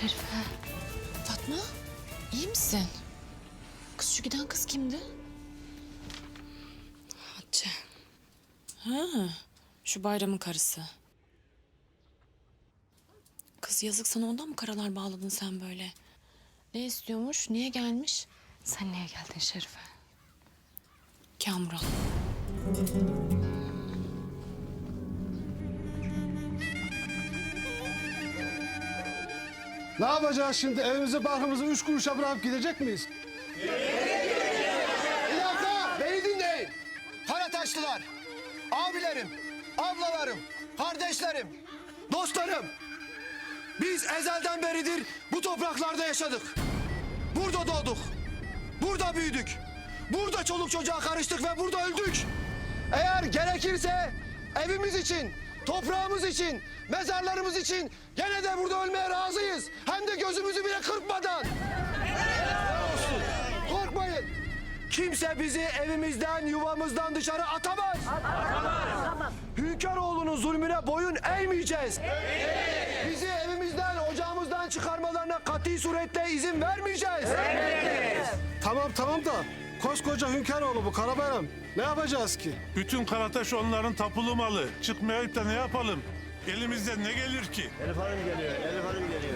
Şerife. Fatma, iyi misin? Kız şu giden kız kimdi? Hatice. Ha, şu bayramın karısı. Kız yazık sana ondan mı karalar bağladın sen böyle? Ne istiyormuş, niye gelmiş? Sen niye geldin Şerife? Kamuran. Ne yapacağız şimdi? Evimizi barkımızı üç kuruşa bırakıp gidecek miyiz? Bir dakika beni dinleyin. Karataşlılar, abilerim, ablalarım, kardeşlerim, dostlarım. Biz ezelden beridir bu topraklarda yaşadık. Burada doğduk. Burada büyüdük. Burada çoluk çocuğa karıştık ve burada öldük. Eğer gerekirse evimiz için, toprağımız için, mezarlarımız için gene de burada ölmeye razıyız. Hem de gözümüzü bile kırpmadan. Korkmayın. Kimse bizi evimizden, yuvamızdan dışarı atamaz. Atamaz. Hünkâroğlu'nun zulmüne boyun eğmeyeceğiz. Bizi evimizden, ocağımızdan çıkarmalarına kat'i suretle izin vermeyeceğiz. Tamam tamam da koskoca Hünkaroğlu bu Karabayram. Ne yapacağız ki? Bütün Karataş onların tapulu malı. Çıkmayıp da ne yapalım? Elimizden ne gelir ki? Elif Hanım geliyor, Elif Hanım geliyor.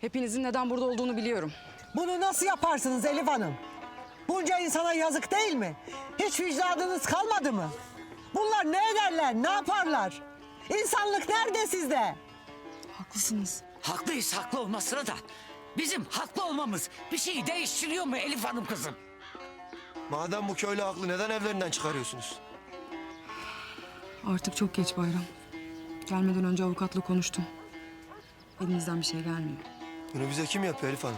Hepinizin neden burada olduğunu biliyorum. Bunu nasıl yaparsınız Elif Hanım? Bunca insana yazık değil mi? Hiç vicdanınız kalmadı mı? Bunlar ne ederler, ne yaparlar? İnsanlık nerede sizde? Haklısınız. Haklıyız haklı olmasına da. Bizim haklı olmamız bir şeyi değiştiriyor mu Elif Hanım kızım? Madem bu köylü haklı neden evlerinden çıkarıyorsunuz? Artık çok geç Bayram. Gelmeden önce avukatla konuştum. Elinizden bir şey gelmiyor. Bunu bize kim yapıyor Elif Hanım?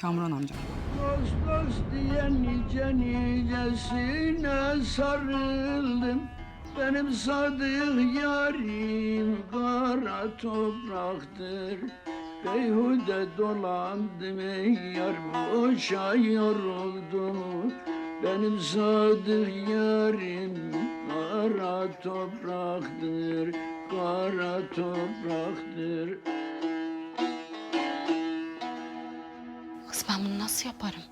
Kamuran amca. Dost dost diye nice nicesine sarıldım. Benim sadık yarim kara topraktır. Beyhude dolandım yar boşa yoruldum. Benim sadık yarim kara topraktır Kara topraktır Ben bunu nasıl yaparım?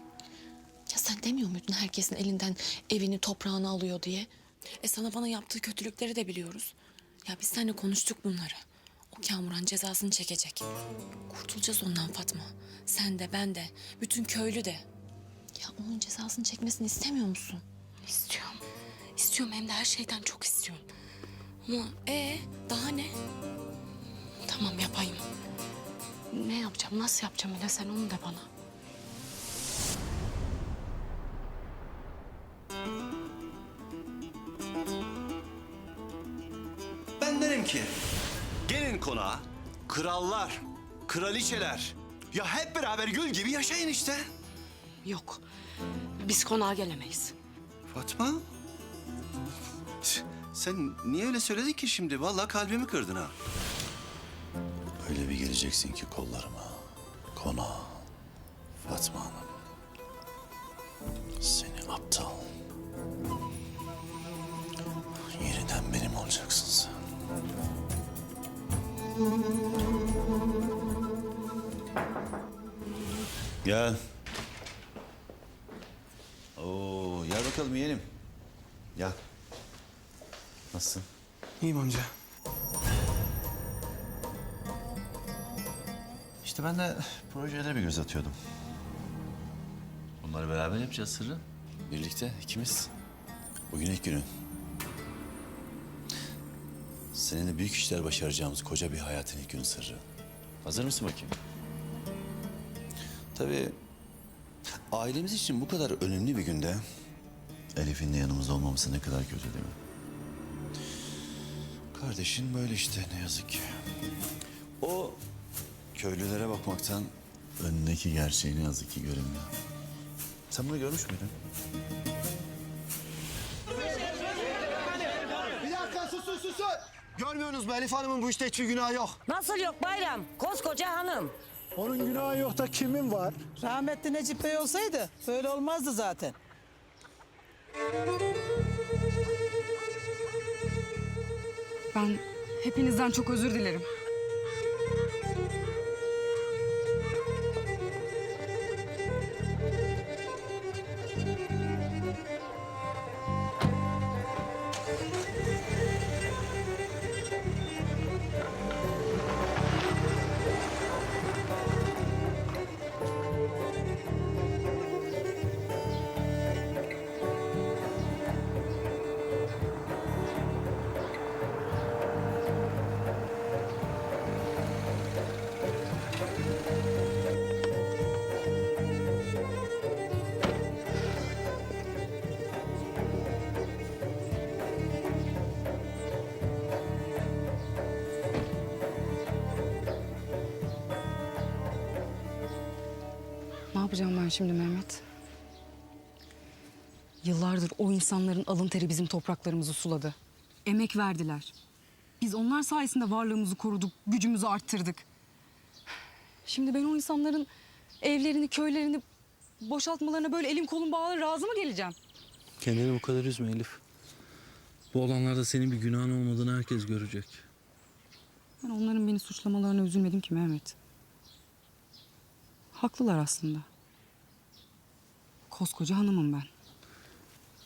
Ya sen demiyor muydun herkesin elinden evini, toprağını alıyor diye? E sana bana yaptığı kötülükleri de biliyoruz. Ya biz seninle konuştuk bunları. O Kamuran cezasını çekecek. Kurtulacağız ondan Fatma. Sen de ben de, bütün köylü de. Ya onun cezasını çekmesini istemiyor musun? İstiyorum. İstiyorum hem de her şeyden çok istiyorum. Ama e daha ne? Tamam yapayım. Ne yapacağım, nasıl yapacağım hele sen onu de bana. Ben derim ki gelin konağa krallar, kraliçeler ya hep beraber gül gibi yaşayın işte. Yok. Biz konağa gelemeyiz. Fatma. Sen niye öyle söyledin ki şimdi? Vallahi kalbimi kırdın ha. Öyle bir geleceksin ki kollarıma. Kona. Fatma Hanım. Seni aptal. Yeniden benim olacaksın. Gel. Oo, gel bakalım yeğenim. Gel. Nasılsın? İyiyim amca. İşte ben de projelere bir göz atıyordum. Bunları beraber yapacağız sırrı. Birlikte ikimiz. Bugün ilk günün. Seninle büyük işler başaracağımız koca bir hayatın ilk günü sırrı. Hazır mısın bakayım? Tabii ailemiz için bu kadar önemli bir günde Elif'in de yanımızda olmaması ne kadar kötü değil mi? Kardeşin böyle işte ne yazık ki. O köylülere bakmaktan önündeki gerçeği ne yazık ki göremiyor. Sen bunu görmüş müydün? Bir dakika susun susun. Görmüyorsunuz mu Elif Hanım'ın bu işte hiçbir günahı yok. Nasıl yok bayram? Koskoca hanım. Onun günahı yok da kimin var? Rahmetli Necip Bey olsaydı böyle olmazdı zaten. Ben hepinizden çok özür dilerim. Yapacağım ben şimdi Mehmet? Yıllardır o insanların alın teri bizim topraklarımızı suladı. Emek verdiler. Biz onlar sayesinde varlığımızı koruduk, gücümüzü arttırdık. Şimdi ben o insanların evlerini, köylerini boşaltmalarına böyle elim kolum bağlı razı mı geleceğim? Kendini bu kadar üzme Elif. Bu olanlarda senin bir günahın olmadığını herkes görecek. Ben onların beni suçlamalarına üzülmedim ki Mehmet. Haklılar aslında. Koskoca hanımım ben.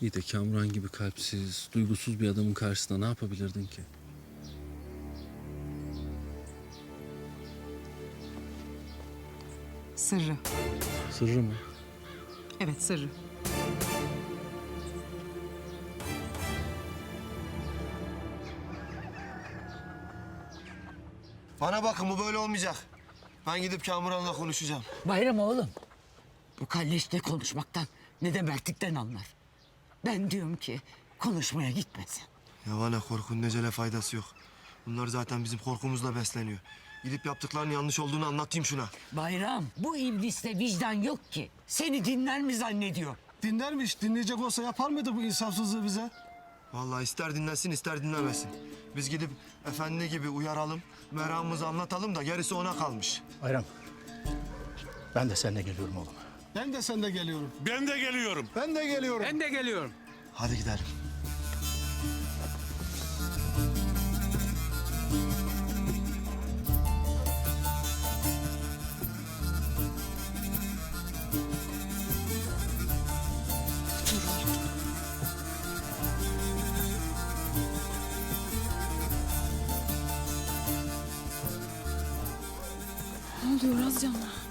İyi de Kamran gibi kalpsiz, duygusuz bir adamın karşısında ne yapabilirdin ki? Sırrı. Sırrı mı? Evet sırrı. Bana bakın bu böyle olmayacak. Ben gidip Kamuran'la konuşacağım. Bayram oğlum. Bu kalleş ne konuşmaktan ne de mertlikten anlar. Ben diyorum ki konuşmaya gitmesin. Ya bana korkunun necele faydası yok. Bunlar zaten bizim korkumuzla besleniyor. Gidip yaptıklarının yanlış olduğunu anlatayım şuna. Bayram bu ibliste vicdan yok ki. Seni dinler mi zannediyor? Dinlermiş. Dinleyecek olsa yapar mıydı bu insafsızlığı bize? Vallahi ister dinlesin ister dinlemesin. Biz gidip efendi gibi uyaralım, meramımızı anlatalım da gerisi ona kalmış. Bayram. Ben de seninle geliyorum oğlum. Ben de sen de geliyorum. Ben de geliyorum. Ben de geliyorum. Ben de geliyorum. Hadi gidelim. Ne oluyor Razcan'la?